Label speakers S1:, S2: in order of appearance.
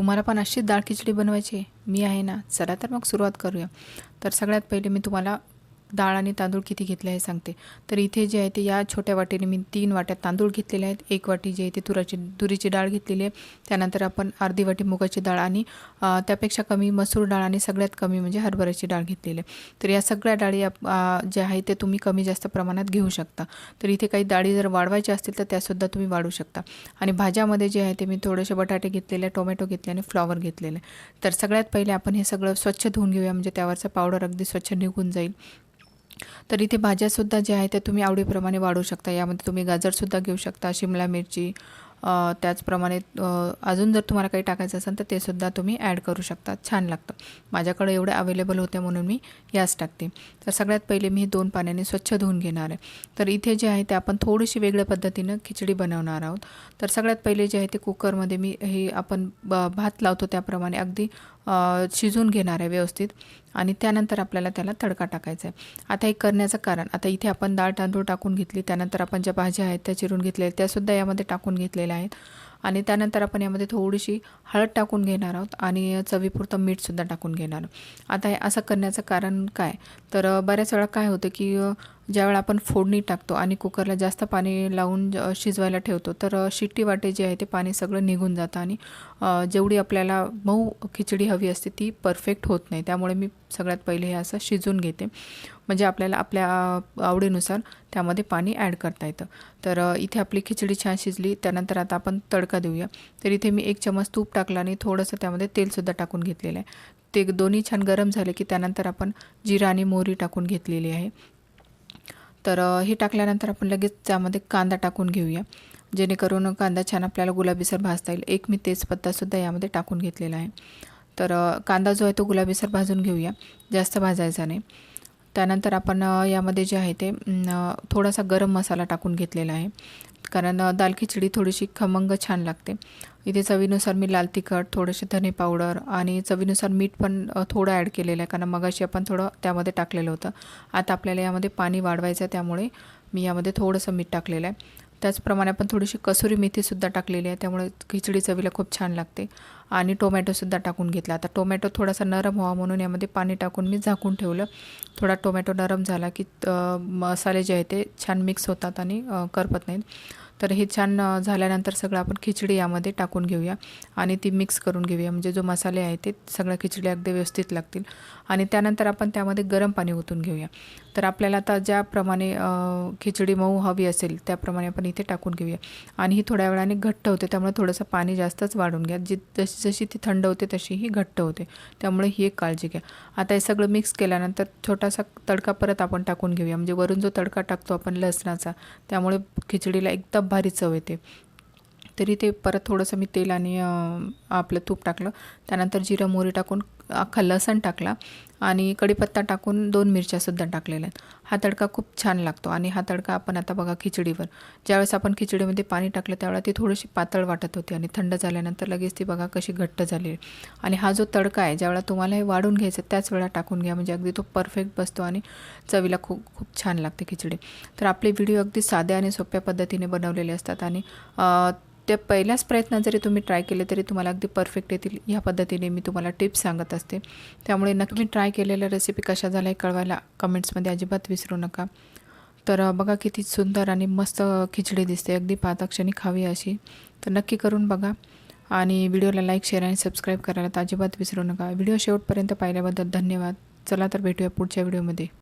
S1: तुम्हाला पण अशीच डाळ खिचडी बनवायची मी आहे ना चला तर मग सुरुवात करूया. तर सगळ्यात पहिले मी तुम्हाला डाळ आणि तांदूळ किती घेतले हे सांगते. तर इथे जे आहे ते या छोट्या वाटीने मी तीन वाट्या तांदूळ घेतलेले आहेत. एक वाटी जे आहे ते तुराची तुरीची डाळ घेतलेली आहे. त्यानंतर आपण अर्धी वाटी मुगाची डाळ आणि त्यापेक्षा कमी मसूर डाळ आणि सगळ्यात कमी म्हणजे हरभऱ्याची डाळ घेतलेली आहे. तर या सगळ्या डाळी ज्या आहे ते तुम्ही कमी जास्त प्रमाणात घेऊ शकता. तर इथे काही डाळी जर वाढवायच्या असतील तर त्यासुद्धा तुम्ही वाढू शकता. आणि भाज्यामध्ये जे आहे ते मी थोडेसे बटाटे घेतलेले टोमॅटो घेतले आणि फ्लॉवर घेतलेले तर सगळ्यात पहिले आपण हे सगळं स्वच्छ धुवून घेऊया. म्हणजे त्यावरचा पावडर अगदी स्वच्छ निघून जाईल. तर इथे भाज्यासुद्धा ज्या आहेत त्या तुम्ही आवडीप्रमाणे वाढू शकता. यामध्ये तुम्ही गाजरसुद्धा घेऊ शकता शिमला मिरची त्याचप्रमाणे अजून जर तुम्हाला काही टाकायचं असेल तर ते सुद्धा तुम्ही ॲड करू शकता. छान लागतं. माझ्याकडे एवढे अवेलेबल होते म्हणून मी याच टाकते. तर सगळ्यात पहिले मी हे दोन पाण्याने स्वच्छ धुवून घेणार आहे. तर इथे जे आहे ते आपण थोडीशी वेगळ्या पद्धतीनं खिचडी बनवणार आहोत. तर सगळ्यात पहिले जे आहे ते कुकरमध्ये मी हे आपण ब भात लावतो त्याप्रमाणे अगदी शिजून शिजवून घेणार आहे व्यवस्थित आणि त्यानंतर आपल्याला त्याला तडका टाकायचा आहे. आता हे करण्याचं कारण आता इथे आपण डाळ तांदूळ टाकून घेतली त्यानंतर आपण ज्या भाज्या आहेत त्या चिरून घेतलेल्या आहेत त्यासुद्धा यामध्ये टाकून घेतलेल्या आहेत. आणि त्यानंतर आपण यामध्ये थोडीशी हळद टाकून घेणार आहोत आणि चवीपुरतं मीठसुद्धा टाकून घेणार आहोत. आता हे असं करण्याचं कारण काय? तर बऱ्याच वेळा काय होतं की ज्यावेळेला आपण फोडणी टाकतो आणि कुकरला जास्त पाणी लावून ज- शिजवायला ठेवतो तर शिट्टी वाटे जे आहे ते पाणी सगळं निघून जातं आणि जेवढी आपल्याला मऊ खिचडी हवी असते ती परफेक्ट होत नाही. त्यामुळे मी सगळ्यात पहिले हे असं शिजून घेते. म्हणजे आपल्याला आपल्या आवडीनुसार त्यामध्ये पाणी ॲड करता येतं. तर इथे आपली खिचडी छान शिजली त्यानंतर आता आपण तडका देऊया. तर इथे मी एक चमच तूप टाकला आणि थोडंसं त्यामध्ये तेलसुद्धा टाकून घेतलेलं आहे. ते दोन्ही छान गरम झाले की त्यानंतर आपण जिरा आणि मोहरी टाकून घेतलेली आहे. तर हे टाकल्यानंतर आपण लगेच त्यामध्ये कांदा टाकून घेऊया. जेणेकरून कांदा छान आपल्याला गुलाबीसर भाजता येईल. एक मी तेजपत्तासुद्धा यामध्ये टाकून घेतलेला आहे. तर कांदा जो आहे तो गुलाबीसर भाजून घेऊया. जास्त भाजायचा नाही. त्यानंतर आपण यामध्ये जे आहे ते थोडासा गरम मसाला टाकून घेतलेला आहे. कारण दाल खिचडी थोडीशी खमंग छान लागते. इथे चवीनुसार मी लाल तिखट थोडेसे धने पावडर आणि चवीनुसार मीठ पण थोडं ॲड केलेलं आहे. कारण मगाशी आपण थोडं त्यामध्ये टाकलेलं होतं. आता आपल्याला यामध्ये पाणी वाढवायचं आहे त्यामुळे मी यामध्ये थोडंसं मीठ टाकलेलं आहे. त्याचप्रमाणे आपण थोडीशी कसुरी मेथीसुद्धा टाकलेली आहे. त्यामुळे खिचडी चवीला खूप छान लागते. आणि टोमॅटोसुद्धा टाकून घेतला. आता टोमॅटो थोडासा नरम व्हावा म्हणून यामध्ये पाणी टाकून मी झाकून ठेवलं. थोडा टोमॅटो नरम झाला की मसाले जे आहे ते छान मिक्स होतात आणि करपत नाहीत. तर हे छान झाल्यानंतर सगळं आपण खिचडी यामध्ये टाकून घेऊया आणि ती मिक्स करून घेऊया. म्हणजे जो मसाले आहे ते सगळ्या खिचडी अगदी व्यवस्थित लागतील. आणि त्यानंतर आपण त्यामध्ये गरम पाणी ओतून घेऊया. तर आपल्याला आता ज्याप्रमाणे खिचडी मऊ हवी असेल त्याप्रमाणे आपण इथे टाकून घेऊया. आणि ही थोड्या वेळाने घट्ट होते त्यामुळे थोडंसं पाणी जास्तच वाढून घ्या. जी जशी जशी ती थंड होते तशी ही घट्ट होते. त्यामुळे ही एक काळजी घ्या. आता हे सगळं मिक्स केल्यानंतर छोटासा तडका परत आपण टाकून घेऊया. म्हणजे वरून जो तडका टाकतो आपण लसणाचा त्यामुळे खिचडीला एकदम भारी चव येते. तरी ते परत थोडंसं मी तेल आणि आपलं तूप टाकलं. त्यानंतर जिरं मोहरी टाकून अख्खा लसण टाकला. आणि कढीपत्ता टाकून दोन मिरच्यासुद्धा टाकलेल्या आहेत. हा तडका खूप छान लागतो आणि हा तडका आपण आता बघा खिचडीवर. ज्यावेळेस आपण खिचडीमध्ये पाणी टाकलं त्यावेळेला ती थोडीशी पातळ वाटत होती आणि थंड झाल्यानंतर लगेच ती बघा कशी घट्ट झाली. आणि हा जो तडका आहे ज्यावेळेला तुम्हाला हे वाढून घ्यायचं त्याच वेळा टाकून घ्या म्हणजे अगदी तो परफेक्ट बसतो आणि चवीला खूप खूप छान लागते खिचडी. तर आपले व्हिडिओ अगदी साध्या आणि सोप्या पद्धतीने बनवलेले असतात आणि अ, ते पहिल्याच प्रयत्नात जरी तुम्ही ट्राय केले तरी तुम्हाला अगदी परफेक्ट येतील. ह्या पद्धतीने मी तुम्हाला टिप्स सांगत असते. त्यामुळे नक्की ट्राय केलेल्या रेसिपी कशा झाल्या हे कळवायला कमेंट्समध्ये अजिबात विसरू नका. तर बघा किती सुंदर आणि मस्त खिचडी दिसते. अगदी पाताक्षणी खावी अशी. तर नक्की करून बघा. आणि व्हिडिओला लाईक शेअर आणि सबस्क्राईब करायला तर अजिबात विसरू नका. व्हिडिओ शेवटपर्यंत पाहिल्याबद्दल धन्यवाद. चला तर भेटूया पुढच्या व्हिडिओमध्ये